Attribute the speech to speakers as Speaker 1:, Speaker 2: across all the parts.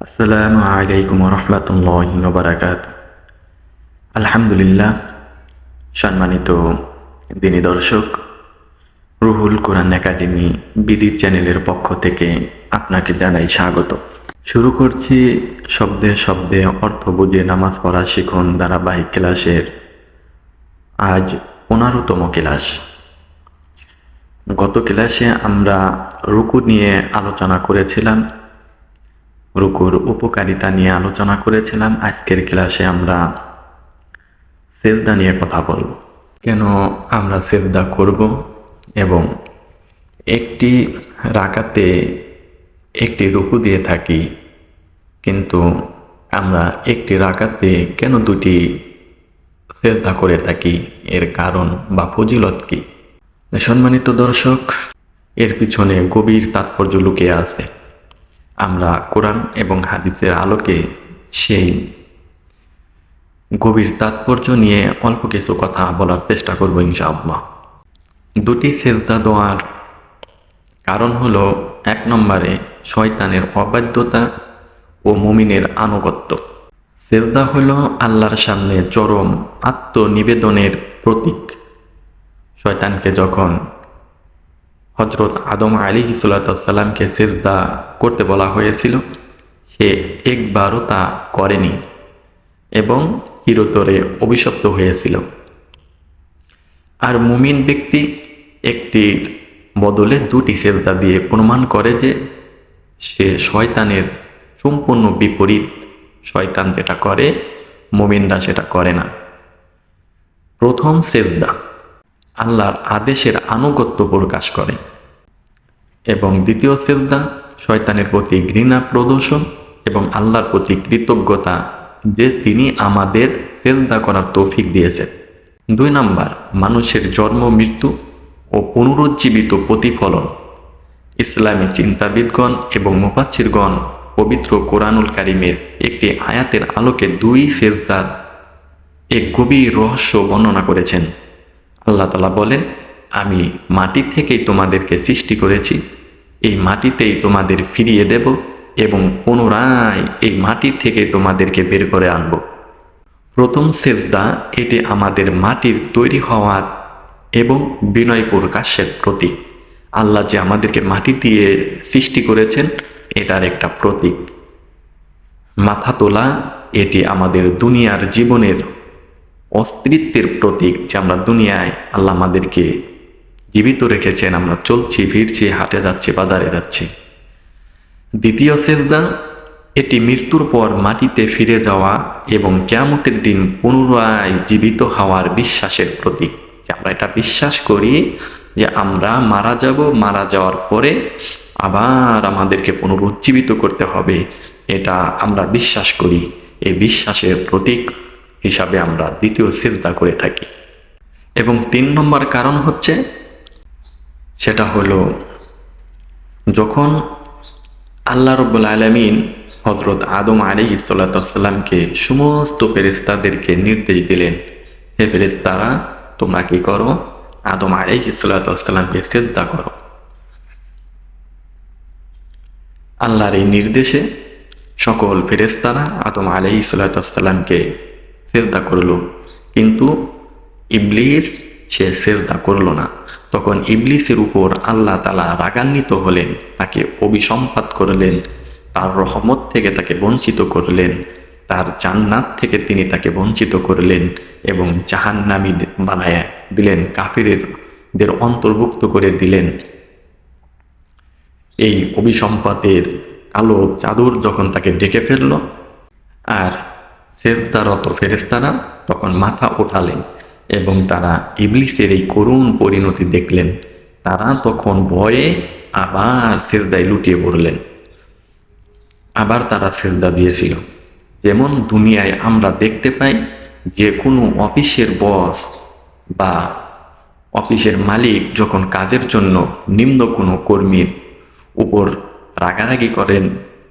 Speaker 1: আসসালামু আলাইকুম রহমতুল্লাহ বারাকাত আলহামদুলিল্লাহ, সম্মানিত দিনী দর্শক, রুহুল কোরআন একাডেমি বিডি চ্যানেলের পক্ষ থেকে আপনাকে জানাই স্বাগত। শুরু করছি শব্দে শব্দে অর্থ বুঝে নামাজ পড়া শিখুন ধারাবাহিক ক্লাসের আজ পনেরোতম ক্লাস। গত ক্লাসে আমরা রুকু নিয়ে আলোচনা করেছিলাম। রুকুর উপকারিতা নিয়ে আলোচনা করেছিলাম। আজকের ক্লাসে আমরা সেজদা নিয়ে কথা বলব। কেন আমরা সেজদা করব এবং একটি রাকাতে একটি রুকু দিয়ে থাকি, কিন্তু আমরা একটি রাকাতে কেন দুটি সেজদা করে থাকি? এর কারণ বা ফজিলত কি? সম্মানিত দর্শক, এর পিছনে গভীর তাৎপর্য লুকিয়ে আছে। আমরা কোরআন এবং হাদিসের আলোকে সেই গভীর তাৎপর্য নিয়ে অল্প কিছু কথা বলার চেষ্টা করব ইনশাআল্লাহ। দুটি সেজদা দেওয়ার কারণ হলো, এক নম্বরে শয়তানের অবাধ্যতা ও মুমিনের আনুগত্য। সেজদা হলো আল্লাহর সামনে চরম আত্মনিবেদনের প্রতীক। শয়তানকে যখন হজরত আদম আলী সাল্লাতামকে সেজদা করতে বলা হয়েছিল। সে একবারও তা করেনি এবং চিরতরে অভিশপ্ত হয়েছিল। আর মুমিন ব্যক্তি একটির বদলে দুটি সেজদা দিয়ে প্রমাণ করে যে সে শয়তানের সম্পূর্ণ বিপরীত। শয়তান যেটা করে, মুমিনরা সেটা করে না। প্রথম সেজদা। আল্লাহর আদেশের আনুগত্য প্রকাশ করে। এবং দ্বিতীয় সেজদা, শয়তানের প্রতি ঘৃণা প্রদর্শন এবং আল্লাহর প্রতি কৃতজ্ঞতা যে তিনি আমাদের সেজদা করার তৌফিক দিয়েছেন। দুই নাম্বার, মানুষের জন্ম, মৃত্যু ও পুনরুজ্জীবিত প্রতিফলন। ইসলামী চিন্তাবিদগণ এবং মুফাচ্ছিরগণ পবিত্র কোরআনুল কারিমের একটি আয়াতের আলোকে দুই সেজদার এক গভীর রহস্য বর্ণনা করেছেন। আল্লাহ তালা বলেন, আমি মাটি থেকেই তোমাদেরকে সৃষ্টি করেছি। এই মাটিতেই তোমাদের ফিরিয়ে দেব এবং পুনরায় এই মাটি থেকে তোমাদেরকে বের করে আনব। প্রথম সেজদা, এটি আমাদের মাটির তৈরি হওয়ার এবং বিনয় প্রকাশের প্রতীক। আল্লাহ যে আমাদেরকে মাটি দিয়ে সৃষ্টি করেছেন, এটার একটা প্রতীক। মাথা তোলা, এটি আমাদের দুনিয়ার জীবনের অস্তিত্বের প্রতীক যে আমরা দুনিয়ায় আল্লাহ আমাদেরকে জীবিত রেখেছেন, আমরা চলছি, ফিরছি, হাটে যাচ্ছি, বাজারে যাচ্ছি। দ্বিতীয় সেজদা, এটি মৃত্যুর পর মাটিতে ফিরে যাওয়া এবং কেয়ামতের দিন পুনরায় জীবিত হওয়ার বিশ্বাসের প্রতীক। আমরা এটা বিশ্বাস করি যে আমরা মারা যাব, মারা যাওয়ার পরে আবার আমাদেরকে পুনরুজ্জীবিত করতে হবে। এটা আমরা বিশ্বাস করি। এই বিশ্বাসের প্রতীক হিসাবে আমরা দ্বিতীয় সেজদা করে থাকি। এবং তিন নম্বর কারণ হচ্ছে, সেটা হলো যখন আল্লাহ রব্বুল আলমিন হজরত আদম আলী সাল্লাতামকে সমস্ত ফেরিস্তাদেরকে নির্দেশ দিলেন, হে ফেরিস্তারা তোমরা কি করো? আদম আলী সাল্লাতামকে সেজদা করো। আল্লাহর এই নির্দেশে সকল ফেরেস্তারা আদম আলাই সাল্লাতামকে সেজদা করল। কিন্তু ইবলিস সে সেজদা করল না। তখন ইবলিসের উপর আল্লাহ তালা রাগান্বিত হলেন, তাকে অভিসম্পাত করলেন, তার রহমত থেকে তাকে বঞ্চিত করলেন, তার জান্নাত থেকে তিনি তাকে বঞ্চিত করলেন এবং জাহান্নামি বানায় দিলেন কাফিরের অন্তর্ভুক্ত করে দিলেন। এই অভিসম্পাতের কালো চাদর যখন তাকে ডেকে ফেলল, আর সেজদারত ফেরেস্তারা তখন মাথা ওঠালেন এবং তারা ইবলিসের এই করুণ পরিণতি দেখলেন। তারা তখন ভয়ে আবার সেজদায় লুটিয়ে পড়লেন। আবার তারা সেজদা দিয়েছিল। যেমন দুনিয়ায় আমরা দেখতে পাই যে কোনো অফিসের বস বা অফিসের মালিক যখন কাজের জন্য নিম্ন কোনো কর্মীর উপর রাগারাগি করেন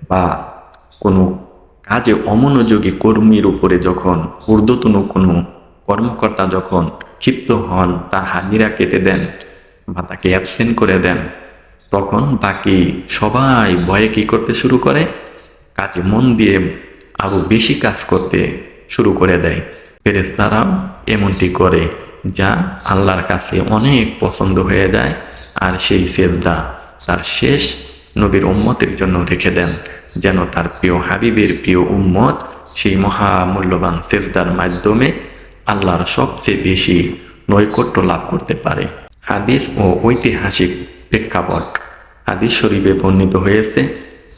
Speaker 1: বা কোনো কাজে অমনোযোগী কর্মীর উপরে যখন ঊর্ধ্বতন কোনো কর্মকর্তা যখন ক্ষিপ্ত হন, তার হাজিরা কেটে দেন বা তাকে অ্যাবসেন্ট করে দেন, তখন বাকি সবাই ভয়ে কী করতে শুরু করে? কাজে মন দিয়ে আরও বেশি কাজ করতে শুরু করে দেয়। ফেরেস্তারাও এমনটি করে, যা আল্লাহর কাছে অনেক পছন্দ হয়ে যায়, আর সেই সেজদা তার শেষ নবীর উম্মতের জন্য রেখে দেন, যেন তার প্রিয় হাবিবের প্রিয় উম্মত সেই মহামূল্যবান সেজদার মাধ্যমে আল্লাহর সবচেয়ে বেশি নৈকট্য লাভ করতে পারে। হাদিস ও ঐতিহাসিক প্রেক্ষাপট হাদিস শরীফে বর্ণিত হয়েছে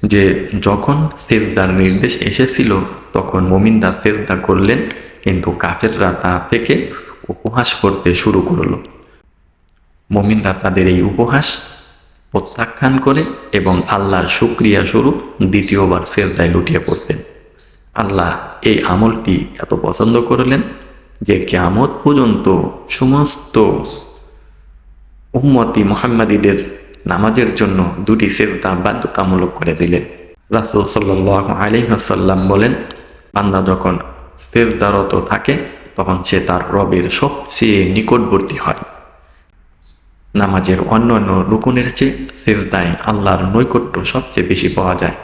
Speaker 1: যে, যখন সেজদার নির্দেশ এসেছিল, তখন মোমিনরা সেজদা করলেন, কিন্তু কাফেররা তা থেকে উপহাস করতে শুরু করল। মমিনরা তাদের এই উপহাস প্রত্যাখ্যান করে এবং আল্লাহর শুক্রিয়া স্বরূপ দ্বিতীয়বার সেজদায় লুটিয়ে পড়তেন। আল্লাহ এই আমলটি এত পছন্দ করলেন যে কেয়ামত পর্যন্ত সমস্ত উম্মতি মোহাম্মদীদের নামাজের জন্য দুটি সেজদা বাধ্যতামূলক করে দিলেন। রাসুল সাল্লাহ আলিহাসাল্লাম বলেন, বান্দা যখন সেজদারত থাকে, তখন সে তার রবের সবচেয়ে নিকটবর্তী হয়। নামাজের অন্যান্য রুকুনের চেয়ে সেজদায় আল্লাহর নৈকট্য সবচেয়ে বেশি পাওয়া যায়।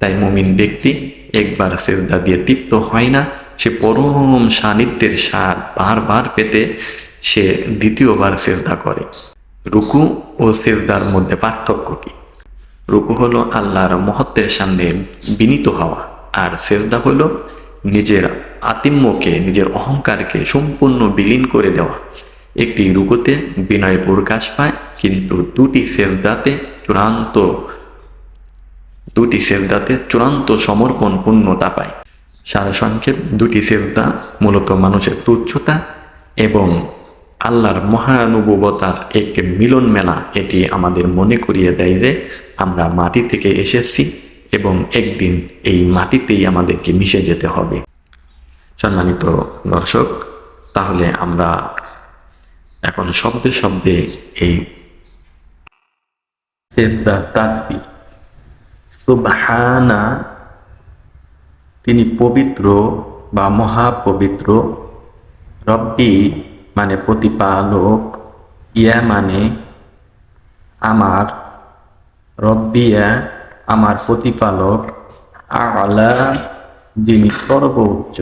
Speaker 1: তাই মুমিন ব্যক্তি একবার সেজদা দিয়ে তৃপ্ত হয় না, সে পরম সান্নিধ্যের স্বাদ বারবার পেতে সে দ্বিতীয়বার সেজদা করে। রুকু ও সেজদার মধ্যে পার্থক্য কি? রুকু হলো আল্লাহর মহত্বের সামনে বিনীত হওয়া, আর সেজদা হলো নিজের আতিম্যকে, নিজের অহংকারকে সম্পূর্ণ বিলীন করে দেওয়া। একটি রুকুতে বিনয় প্রকাশ পায়, কিন্তু দুটি সেজদাতে চূড়ান্ত, দুটি সেজদাতে চূড়ান্ত সমর্পণ পূর্ণতা পায়। সারসংক্ষেপ, দুটি সেজদা মূলত মানুষের তুচ্ছতা এবং আল্লাহর মহানুভবতার এক মিলন মেলা। এটি আমাদের মনে করিয়ে দেয় যে আমরা মাটি থেকে এসেছি এবং একদিন এই মাটিতেই আমাদেরকে মিশে যেতে হবে। সম্মানিত দর্শক, তাহলে আমরা এখন শব্দে শব্দে এই সেজদা তিনি পবিত্র বা মহাপবিত্র। রব্বি মানে প্রতিপালক, ইয়া মানে আমার। রব্বিয়া আমার প্রতিপালক, আলা যিনি সর্বোচ্চ।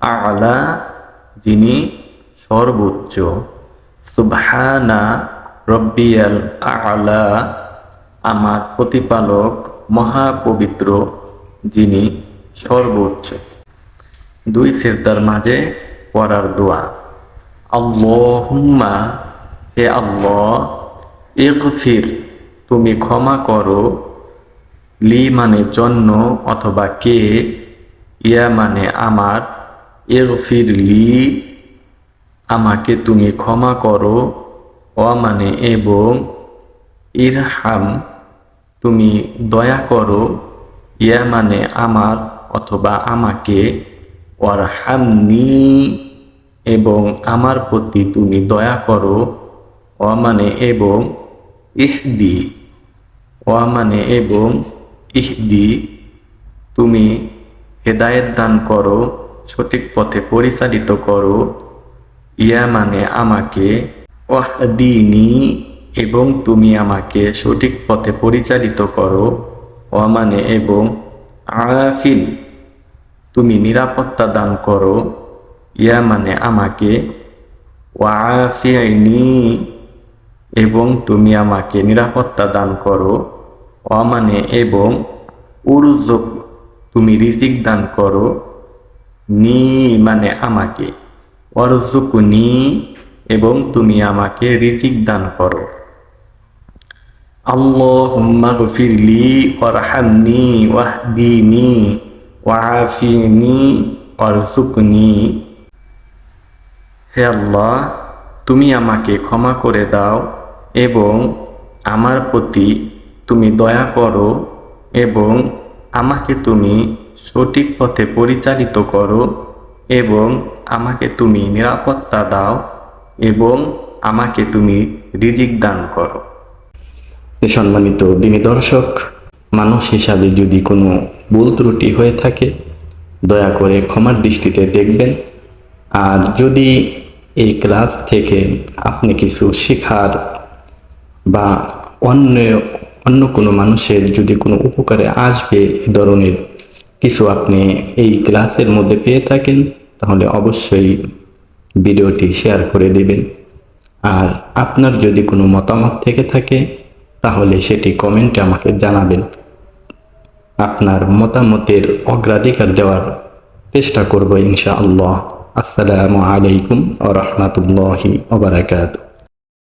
Speaker 1: আলা যিনি সর্বোচ্চ, সুবহানা রব্বিয়াল আলা, আমার প্রতিপালক মহাপবিত্র, যিনি সর্বোচ্চ। দুই সেজদার মাঝে পড়ার দোয়া। আল্লাহুম্মা, হে আল্লাহ, ইগফির, তুমি ক্ষমা করো লি মানে জন্য অথবা কে? ইয়া মানে আমার, ইগফির লি আমাকে তুমি ক্ষমা করো। অ মানে এবং ইরহাম, তুমি দয়া করো। ইয়া মানে আমার অথবা আমাকে। ওয়ারহামনি এবং আমার প্রতি তুমি দয়া করো। ও মানে এবং ইহদি ও মানে এবং ইহদি, তুমি হেদায়েত দান করো, সঠিক পথে পরিচালিত করো। ইয়া মানে আমাকে ওয়াহদিনি এবং তুমি আমাকে সঠিক পথে পরিচালিত করো। ও মানে এবং আফিল, তুমি নিরাপত্তা দান করো। ইয়া মানে আমাকে ওয়াফিআইনি এবং তুমি আমাকে নিরাপত্তা দান করো। ও মানে এবং উরুজক তুমি রিজিক দান করো। নি মানে আমাকে। অরজুকুনি, এবং তুমি আমাকে রিজিক দান করো। আল্লাহুম্মা গফিরলি ওয়ারহামনি ওয়াহদিনি ওয়াফিনি ওয়ারজুকনি হে আল্লাহ, তুমি আমাকে ক্ষমা করে দাও, এবং আমার প্রতি তুমি দয়া করো, এবং আমাকে তুমি সঠিক পথে পরিচালিত করো। এবং আমাকে তুমি নিরাপত্তা দাও এবং আমাকে তুমি রিজিক দান করো। সম্মানিত দিনী দর্শক, মানুষ হিসাবে যদি কোনো ভুল ত্রুটি হয়ে থাকে, দয়া করে ক্ষমার দৃষ্টিতে দেখবেন। আর যদি এই ক্লাস থেকে আপনি কিছু শেখার বা অন্য অন্য কোনো মানুষের যদি কোনো উপকারে আসবে এই ধরনের কিছু আপনি এই ক্লাসের মধ্যে পেয়ে থাকেন তাহলে অবশ্যই ভিডিওটি শেয়ার করে দেবেন। আর আপনার যদি কোনো মতামত থেকে থাকে, তাহলে সেটি কমেন্টে আমাকে জানাবেন। আপনার মতামতের অগ্রাধিকার দেওয়ার চেষ্টা করব ইনশাআল্লাহ। আসসালামু আলাইকুম আ রহমতুল্লাহি ওবরাকাতুহ